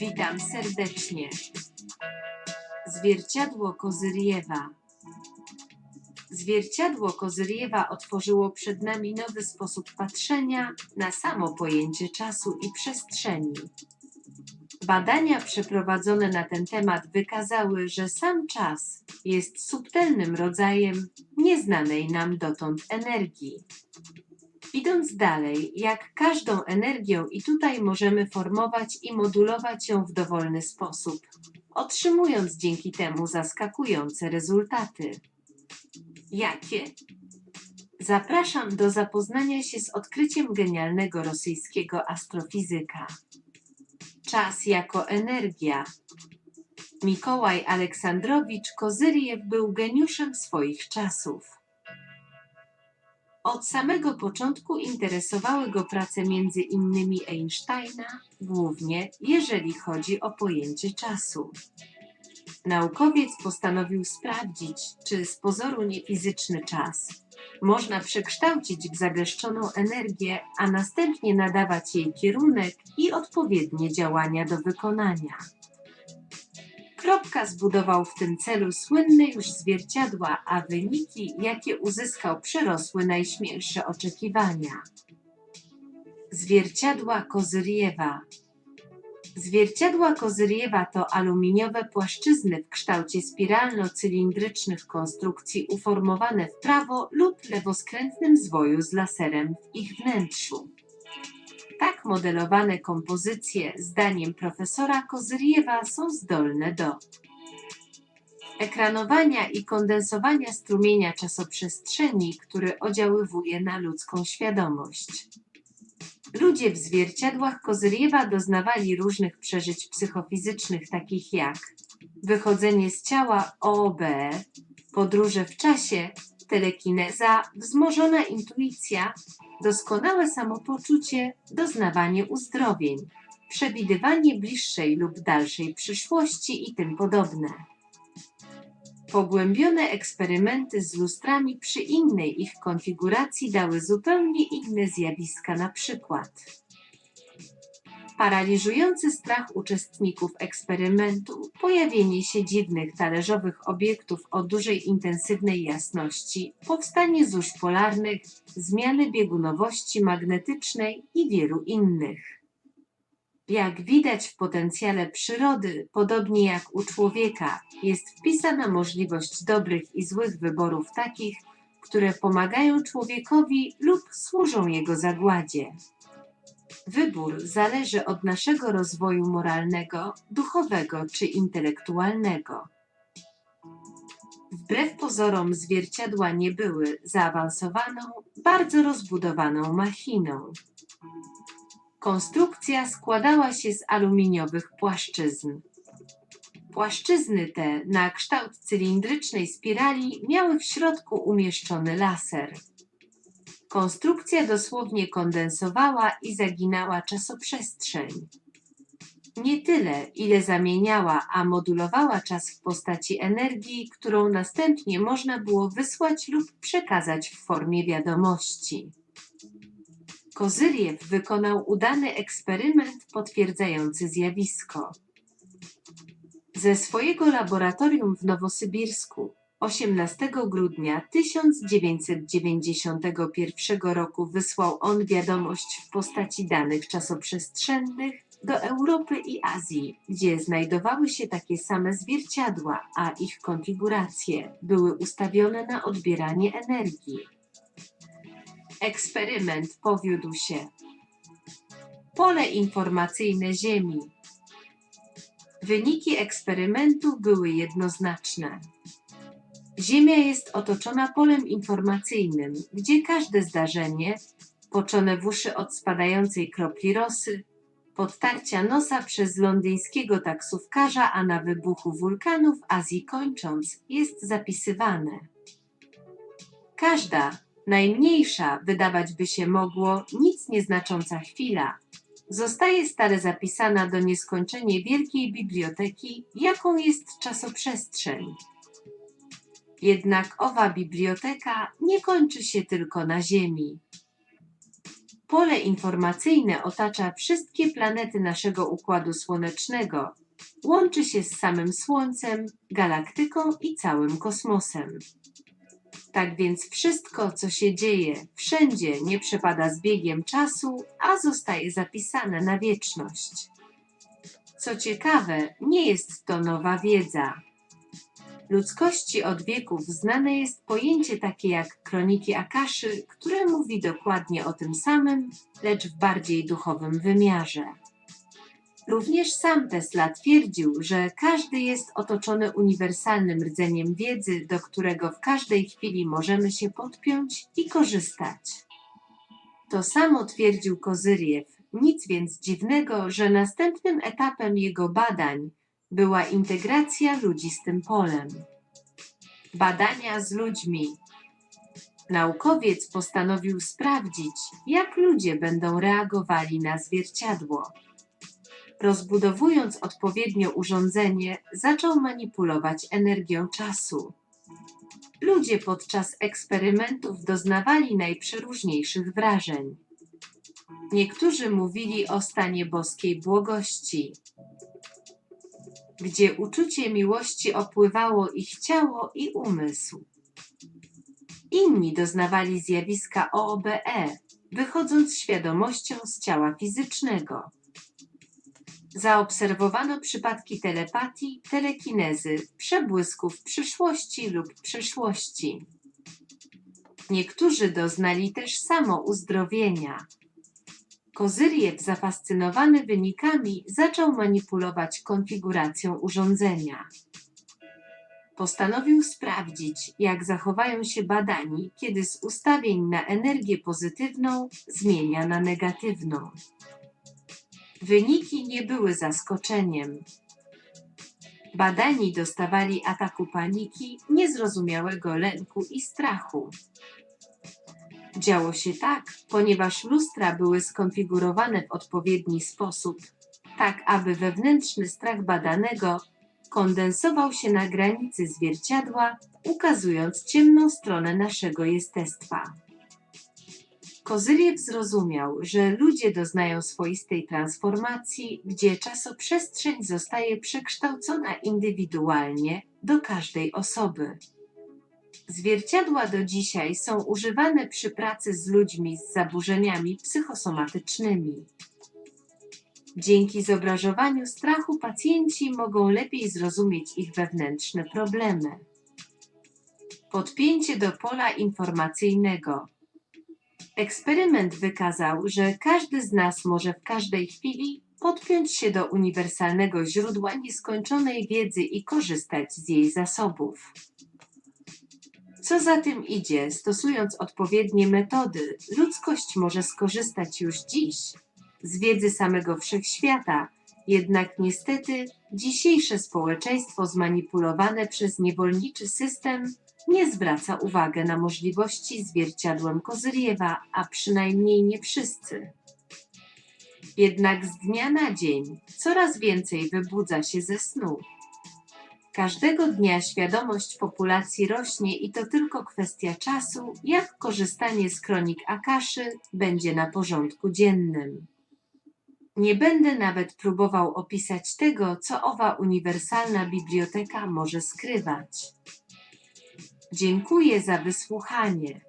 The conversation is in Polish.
Witam serdecznie. Zwierciadło Kozyriewa. Zwierciadło Kozyriewa otworzyło przed nami nowy sposób patrzenia na samo pojęcie czasu i przestrzeni. Badania przeprowadzone na ten temat wykazały, że sam czas jest subtelnym rodzajem nieznanej nam dotąd energii. Idąc dalej, jak każdą energią i tutaj możemy formować i modulować ją w dowolny sposób, otrzymując dzięki temu zaskakujące rezultaty. Jakie? Zapraszam do zapoznania się z odkryciem genialnego rosyjskiego astrofizyka. Czas jako energia. Mikołaj Aleksandrowicz Kozyriew był geniuszem swoich czasów. Od samego początku interesowały go prace między innymi Einsteina, głównie jeżeli chodzi o pojęcie czasu. Naukowiec postanowił sprawdzić, czy z pozoru niefizyczny czas można przekształcić w zagęszczoną energię, a następnie nadawać jej kierunek i odpowiednie działania do wykonania. Kropka zbudował w tym celu słynne już zwierciadła, a wyniki, jakie uzyskał, przerosły najśmielsze oczekiwania. Zwierciadła Kozyriewa Zwierciadła Kozyriewa to aluminiowe płaszczyzny w kształcie spiralno-cylindrycznych konstrukcji uformowane w prawo lub lewoskrętnym zwoju z laserem w ich wnętrzu. Tak modelowane kompozycje, zdaniem profesora Kozyriewa, są zdolne do ekranowania i kondensowania strumienia czasoprzestrzeni, który oddziaływuje na ludzką świadomość. Ludzie w zwierciadłach Kozyriewa doznawali różnych przeżyć psychofizycznych, takich jak wychodzenie z ciała OOB, podróże w czasie, telekineza, wzmożona intuicja, doskonałe samopoczucie, doznawanie uzdrowień, przewidywanie bliższej lub dalszej przyszłości i tym podobne. Pogłębione eksperymenty z lustrami przy innej ich konfiguracji dały zupełnie inne zjawiska, na przykład paraliżujący strach uczestników eksperymentu, pojawienie się dziwnych talerzowych obiektów o dużej intensywnej jasności, powstanie zórz polarnych, zmiany biegunowości magnetycznej i wielu innych. Jak widać w potencjale przyrody, podobnie jak u człowieka, jest wpisana możliwość dobrych i złych wyborów takich, które pomagają człowiekowi lub służą jego zagładzie. Wybór zależy od naszego rozwoju moralnego, duchowego czy intelektualnego. Wbrew pozorom zwierciadła nie były zaawansowaną, bardzo rozbudowaną machiną. Konstrukcja składała się z aluminiowych płaszczyzn. Płaszczyzny te na kształt cylindrycznej spirali miały w środku umieszczony laser. Konstrukcja dosłownie kondensowała i zaginała czasoprzestrzeń. Nie tyle, ile zamieniała, a modulowała czas w postaci energii, którą następnie można było wysłać lub przekazać w formie wiadomości. Kozyriew wykonał udany eksperyment potwierdzający zjawisko. Ze swojego laboratorium w Nowosybirsku 18 grudnia 1991 roku wysłał on wiadomość w postaci danych czasoprzestrzennych do Europy i Azji, gdzie znajdowały się takie same zwierciadła, a ich konfiguracje były ustawione na odbieranie energii. Eksperyment powiódł się. Pole informacyjne Ziemi. Wyniki eksperymentu były jednoznaczne. Ziemia jest otoczona polem informacyjnym, gdzie każde zdarzenie, poczone w uszy od spadającej kropli rosy, podtarcia nosa przez londyńskiego taksówkarza, a na wybuchu wulkanu w Azji kończąc, jest zapisywane. Każda, najmniejsza, wydawać by się mogło, nic nieznacząca chwila, zostaje stale zapisana do nieskończenie wielkiej biblioteki, jaką jest czasoprzestrzeń. Jednak owa biblioteka nie kończy się tylko na Ziemi. Pole informacyjne otacza wszystkie planety naszego układu słonecznego. Łączy się z samym Słońcem, galaktyką i całym kosmosem. Tak więc wszystko, co się dzieje wszędzie, nie przepada z biegiem czasu, a zostaje zapisane na wieczność. Co ciekawe, nie jest to nowa wiedza. Ludzkości od wieków znane jest pojęcie takie jak kroniki Akaszy, które mówi dokładnie o tym samym, lecz w bardziej duchowym wymiarze. Również sam Tesla twierdził, że każdy jest otoczony uniwersalnym rdzeniem wiedzy, do którego w każdej chwili możemy się podpiąć i korzystać. To samo twierdził Kozyriew. Nic więc dziwnego, że następnym etapem jego badań była integracja ludzi z tym polem. Badania z ludźmi. Naukowiec postanowił sprawdzić, jak ludzie będą reagowali na zwierciadło. Rozbudowując odpowiednio urządzenie, zaczął manipulować energią czasu. Ludzie podczas eksperymentów doznawali najprzeróżniejszych wrażeń. Niektórzy mówili o stanie boskiej błogości, gdzie uczucie miłości opływało ich ciało i umysł. Inni doznawali zjawiska OOBE, wychodząc świadomością z ciała fizycznego. Zaobserwowano przypadki telepatii, telekinezy, przebłysków przyszłości lub przeszłości. Niektórzy doznali też samouzdrowienia. Kozyriew, zafascynowany wynikami, zaczął manipulować konfiguracją urządzenia. Postanowił sprawdzić, jak zachowają się badani, kiedy z ustawień na energię pozytywną zmienia na negatywną. Wyniki nie były zaskoczeniem. Badani dostawali ataku paniki, niezrozumiałego lęku i strachu. Działo się tak, ponieważ lustra były skonfigurowane w odpowiedni sposób, tak aby wewnętrzny strach badanego kondensował się na granicy zwierciadła, ukazując ciemną stronę naszego jestestwa. Kozyriew zrozumiał, że ludzie doznają swoistej transformacji, gdzie czasoprzestrzeń zostaje przekształcona indywidualnie do każdej osoby. Zwierciadła do dzisiaj są używane przy pracy z ludźmi z zaburzeniami psychosomatycznymi. Dzięki zobrażowaniu strachu pacjenci mogą lepiej zrozumieć ich wewnętrzne problemy. Podpięcie do pola informacyjnego. Eksperyment wykazał, że każdy z nas może w każdej chwili podpiąć się do uniwersalnego źródła nieskończonej wiedzy i korzystać z jej zasobów. Co za tym idzie, stosując odpowiednie metody, ludzkość może skorzystać już dziś z wiedzy samego wszechświata, jednak niestety dzisiejsze społeczeństwo zmanipulowane przez niewolniczy system nie zwraca uwagi na możliwości zwierciadłem Kozyriewa, a przynajmniej nie wszyscy. Jednak z dnia na dzień coraz więcej wybudza się ze snu. Każdego dnia świadomość populacji rośnie i to tylko kwestia czasu, jak korzystanie z kronik Akaszy będzie na porządku dziennym. Nie będę nawet próbował opisać tego, co owa uniwersalna biblioteka może skrywać. Dziękuję za wysłuchanie.